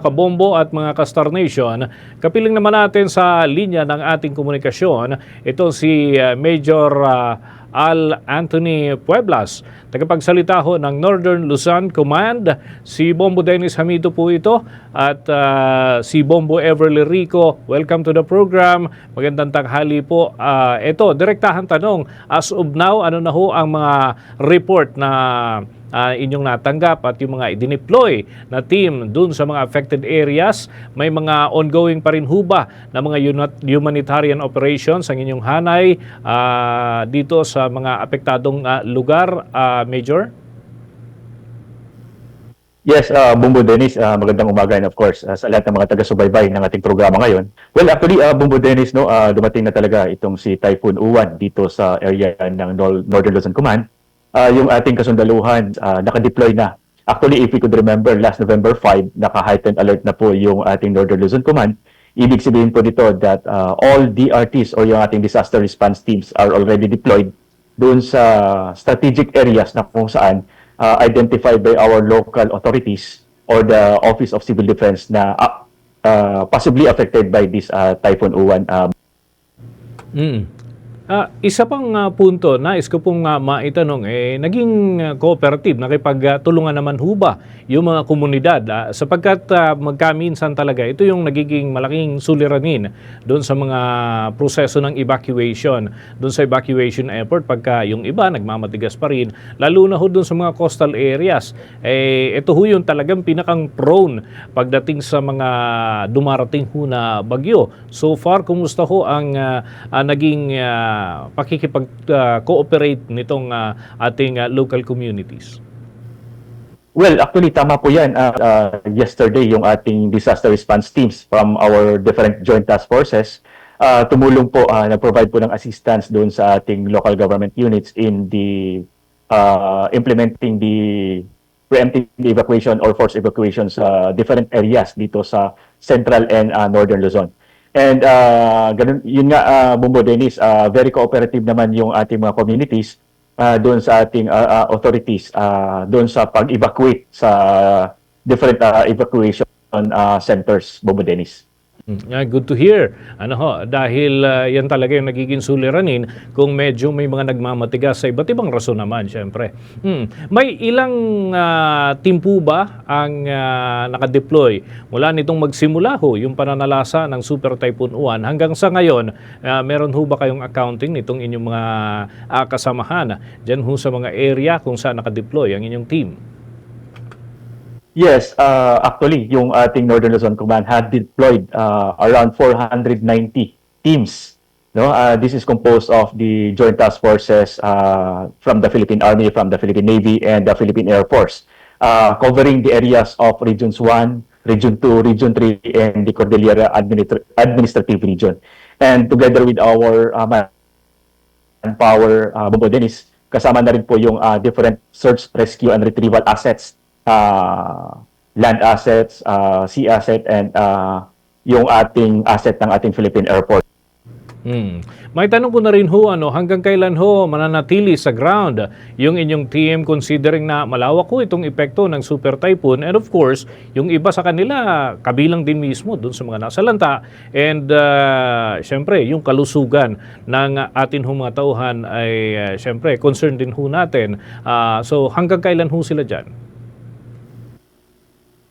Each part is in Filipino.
kabombo at mga ka-Star Nation. Kapiling naman natin sa linya ng ating komunikasyon, ito si uh, Major uh, Al Anthony Pueblas, tagapagsalita ho ng Northern Luzon Command. Si Bombo Dennis Hamito po ito at uh, si Bombo Everly Rico. Welcome to the program. Magandang tanghali po. Uh, ito, direktahan tanong. As of now, ano na ho ang mga report na uh, inyong natanggap at yung mga idineploy na team dun sa mga affected areas. May mga ongoing pa rin ho ba na mga unit- humanitarian operations ang inyong hanay uh, dito sa mga apektadong uh, lugar, uh, Major? Yes, uh, Bumbo Dennis, uh, magandang umaga and of course uh, sa lahat ng mga taga-subaybay ng ating programa ngayon. Well, actually, uh, Bumbo Dennis, no, uh, dumating na talaga itong si Typhoon Uwan dito sa area ng Nor- Northern Luzon Command. Uh, yung ating kasundaluhan, uh, naka-deploy na. Actually, if we could remember, last November 5, naka-heightened alert na po yung ating Northern Luzon Command. Ibig sabihin po dito that uh, all DRTs or yung ating disaster response teams are already deployed doon sa strategic areas na kung saan uh, identified by our local authorities or the Office of Civil Defense na uh, uh, possibly affected by this uh, Typhoon Uwan. Uh, Mm. Ah, isa pang ah, punto, nais ko pong ah, maitanong, eh, naging ah, cooperative, nakipagtulungan naman ho ba yung mga komunidad? Ah, sapagkat ah, magkaminsan talaga, ito yung nagiging malaking suliranin doon sa mga proseso ng evacuation, doon sa evacuation effort, pagka yung iba nagmamatigas pa rin, lalo na doon sa mga coastal areas. Eh, ito ho yung talagang pinakang prone pagdating sa mga dumarating ho na bagyo. So far, kumusta ho ang ah, ah, naging ah, pakikipag-cooperate nitong ah, ating ah, local communities? Well, actually, tama po yan. Uh, uh, yesterday, yung ating disaster response teams from our different joint task forces, uh, tumulong po, uh, nag-provide po ng assistance doon sa ating local government units in the uh, implementing the preemptive evacuation or forced evacuation sa different areas dito sa central and uh, northern Luzon. And uh, ganun, yun nga, uh, Bumbo Dennis, uh, very cooperative naman yung ating mga communities uh, doon sa ating uh, uh, authorities uh, doon sa pag-evacuate sa different uh, evacuation uh, centers, Bobo Dennis. Yeah, good to hear. Ano ho, dahil ah, yan talaga yung nagiging suliranin kung medyo may mga nagmamatigas sa iba't ibang rason naman, syempre. Hmm. May ilang ah, team ba ang ah, nakadeploy mula nitong magsimula ho yung pananalasa ng Super Typhoon Uwan hanggang sa ngayon, ah, meron ho ba kayong accounting nitong inyong mga ah, kasamahan dyan ho sa mga area kung saan nakadeploy ang inyong team? Yes, uh, actually, yung ating Northern Luzon Command had deployed uh, around 490 teams. No, uh, this is composed of the joint task forces uh, from the Philippine Army, from the Philippine Navy, and the Philippine Air Force, uh, covering the areas of Regions 1, Region 2, Region 3, and the Cordillera Administra- Administrative Region. And together with our uh, manpower, uh, Bobo Dennis, kasama na rin po yung uh, different search, rescue, and retrieval assets uh, land assets, uh, sea asset, and uh, yung ating asset ng ating Philippine Airport. Hmm. May tanong ko na rin ho, ano, hanggang kailan ho mananatili sa ground yung inyong team considering na malawak ho itong epekto ng super typhoon and of course, yung iba sa kanila kabilang din mismo dun sa mga nasa lanta and uh, syempre yung kalusugan ng atin ho mga tauhan ay uh, syempre concern din ho natin. Uh, so hanggang kailan ho sila dyan?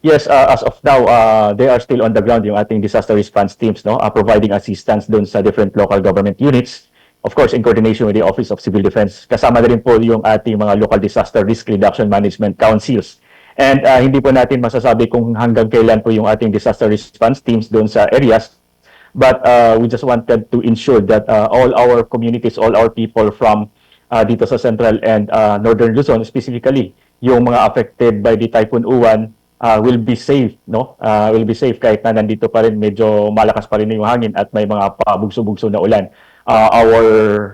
Yes, uh, as of now, uh, they are still on the ground, yung ating disaster response teams, no, uh, providing assistance doon sa different local government units. Of course, in coordination with the Office of Civil Defense. Kasama na rin po yung ating mga local disaster risk reduction management councils. And uh, hindi po natin masasabi kung hanggang kailan po yung ating disaster response teams doon sa areas. But uh, we just wanted to ensure that uh, all our communities, all our people from uh, dito sa Central and uh, Northern Luzon, specifically, yung mga affected by the Typhoon Uwan, uh, will be safe, no? Uh, will be safe kahit na nandito pa rin medyo malakas pa rin yung hangin at may mga pabugso-bugso na ulan. Uh, our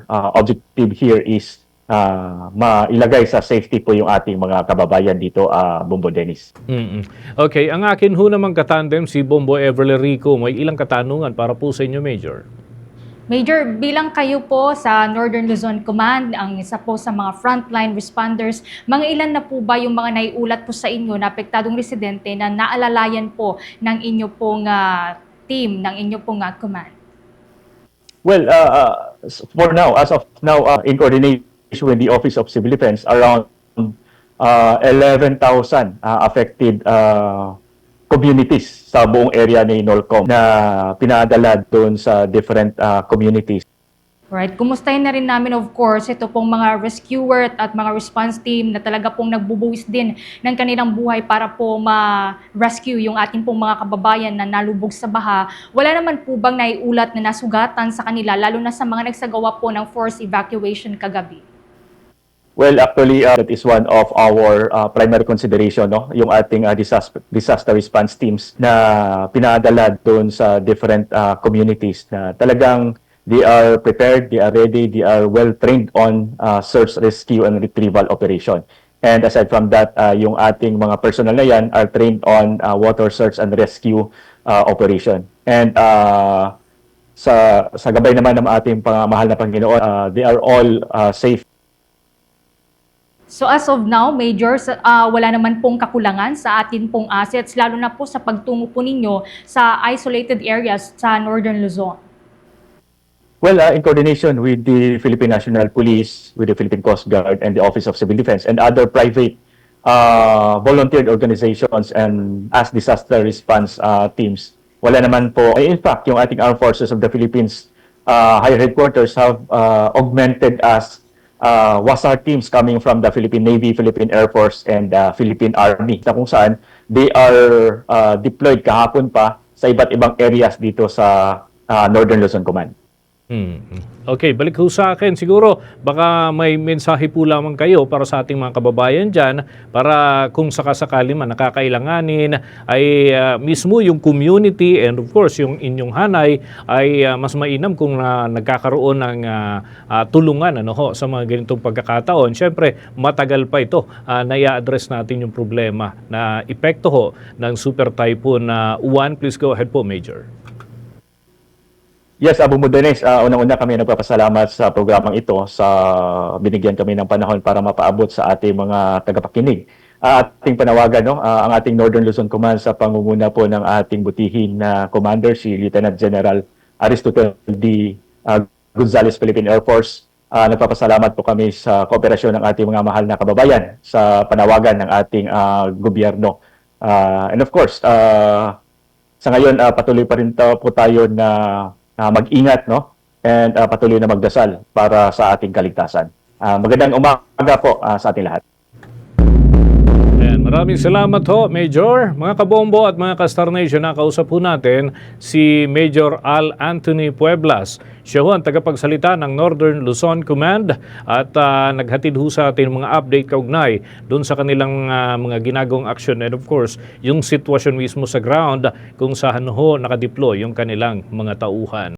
uh, objective here is uh, mailagay sa safety po yung ating mga kababayan dito, uh, Bumbo Dennis. mm Okay, ang akin ho namang katandem si Bombo Everly Rico, may ilang katanungan para po sa inyo, Major. Major, bilang kayo po sa Northern Luzon Command, ang isa po sa mga frontline responders, mga ilan na po ba yung mga naiulat po sa inyo na apektadong residente na naalalayan po ng inyo pong ah, team, ng inyo pong ah, command? Well, uh, uh, for now, as of now, uh, in coordination with the Office of Civil Defense, around uh, 11,000 uh, affected uh, communities sa buong area ni NOLCOM na pinadala doon sa different uh, communities. Alright, kumustahin na rin namin of course ito pong mga rescuer at mga response team na talaga pong nagbubuwis din ng kanilang buhay para po ma-rescue yung ating pong mga kababayan na nalubog sa baha. Wala naman po bang naiulat na nasugatan sa kanila lalo na sa mga nagsagawa po ng forced evacuation kagabi? Well, actually, uh, that is one of our uh, primary consideration, no? yung ating uh, disaster, disaster response teams na pinadala doon sa different uh, communities na talagang they are prepared, they are ready, they are well trained on uh, search, rescue, and retrieval operation. And aside from that, uh, yung ating mga personnel na yan are trained on uh, water search and rescue uh, operation. And uh, sa sa gabay naman ng ating pangmahal na Panginoon, uh, they are all uh, safe So as of now, Major, ah, wala naman pong kakulangan sa atin pong assets, lalo na po sa pagtungo po ninyo sa isolated areas sa Northern Luzon. Well, uh, in coordination with the Philippine National Police, with the Philippine Coast Guard, and the Office of Civil Defense, and other private uh, volunteered organizations and as disaster response uh, teams, wala naman po. eh, In fact, yung ating Armed Forces of the Philippines uh, higher headquarters have uh, augmented us uh, WASAR teams coming from the Philippine Navy, Philippine Air Force, and uh, Philippine Army na kung saan they are uh, deployed kahapon pa sa iba't ibang areas dito sa uh, Northern Luzon Command. Hmm. Okay, balik ho sa akin. Siguro, baka may mensahe po lamang kayo para sa ating mga kababayan dyan para kung sakasakali man nakakailanganin ay ah, mismo yung community and of course yung inyong hanay ay ah, mas mainam kung na nagkakaroon ng ah, ah, tulungan ano ho, sa mga ganitong pagkakataon. Siyempre, matagal pa ito ah, na i-address natin yung problema na epekto ho ng super typhoon na Uwan. Please go ahead po, Major. Yes, Abu Mudanes, uh, unang-una kami nagpapasalamat sa programang ito sa binigyan kami ng panahon para mapaabot sa ating mga tagapakinig. Uh, ating panawagan, no? uh, ang ating Northern Luzon Command sa pangunguna po ng ating butihin na commander, si Lieutenant General Aristotle D. uh, Gonzales, Philippine Air Force. Uh, nagpapasalamat po kami sa kooperasyon ng ating mga mahal na kababayan sa panawagan ng ating uh, gobyerno. Uh, and of course, uh, sa ngayon uh, patuloy pa rin po tayo na uh, mag-ingat no and uh, patuloy na magdasal para sa ating kaligtasan. Uh, magandang umaga po uh, sa ating lahat. Maraming salamat ho, Major. Mga kabombo at mga ka-Star Nation, nakausap po natin si Major Al Anthony Pueblas. Siya ho ang tagapagsalita ng Northern Luzon Command at ah, naghatid ho sa atin mga update kaugnay doon sa kanilang ah, mga ginagawang action and of course, yung sitwasyon mismo sa ground kung saan ho nakadeploy yung kanilang mga tauhan.